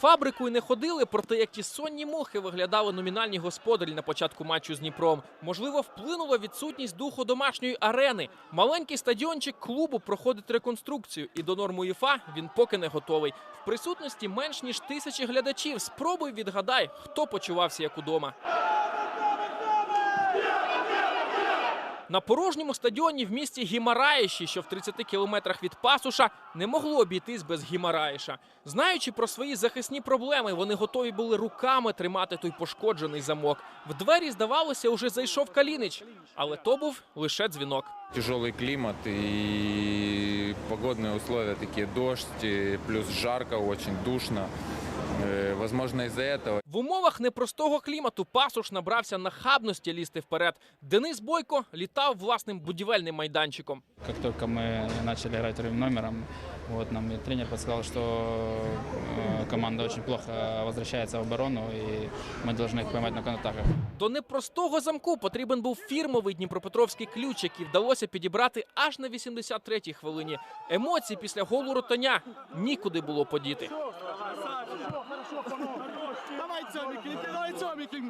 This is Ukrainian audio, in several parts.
Фабрикою не ходили, проте як ті сонні мухи виглядали номінальні господарі на початку матчу з Дніпром. Можливо, вплинула відсутність духу домашньої арени. Маленький стадіончик клубу проходить реконструкцію, і до норм УЄФА він поки не готовий. В присутності менш ніж тисячі глядачів. Спробуй відгадай, хто почувався як удома. На порожньому стадіоні в місті Гімараїші, що в 30 кілометрах від Пасуша, не могло обійтись без Гімараїша. Знаючи про свої захисні проблеми, вони готові були руками тримати той пошкоджений замок. В двері, здавалося, уже зайшов Калінич, але то був лише дзвінок. Тяжелый климат и погодные условия такие дождь, и плюс жарко, очень душно. Э, Возможно, из-за этого В умовах непростого клімату Пасуш набрався нахабності лізти вперед. Денис Бойко літав власним будівельним майданчиком. Как только мы начали играть вторым номером, вот нам и тренер подсказал, что э, команда очень плохо возвращается в оборону, и мы должны их поймать на контратаках. До непростого замку потрібен був фірмовий дніпропетровський ключ, який вдалося підібрати аж на 83-й хвилині. Емоції після голу ротаня нікуди було подіти. Давай, Цомики, давай, Цомики!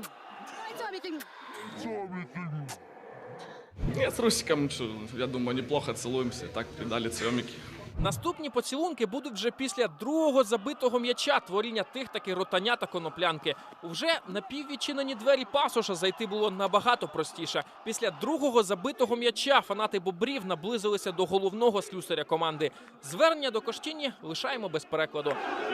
Я с Русиком, я думаю, неплохо целуемся. Так передали цемики. Наступні поцілунки будуть вже після другого забитого м'яча творіння тих таки ротаня та коноплянки. Уже на піввідчинені двері пасоша зайти було набагато простіше. Після другого забитого м'яча фанати бобрів наблизилися до головного слюсаря команди. Звернення до Коштіні лишаємо без перекладу.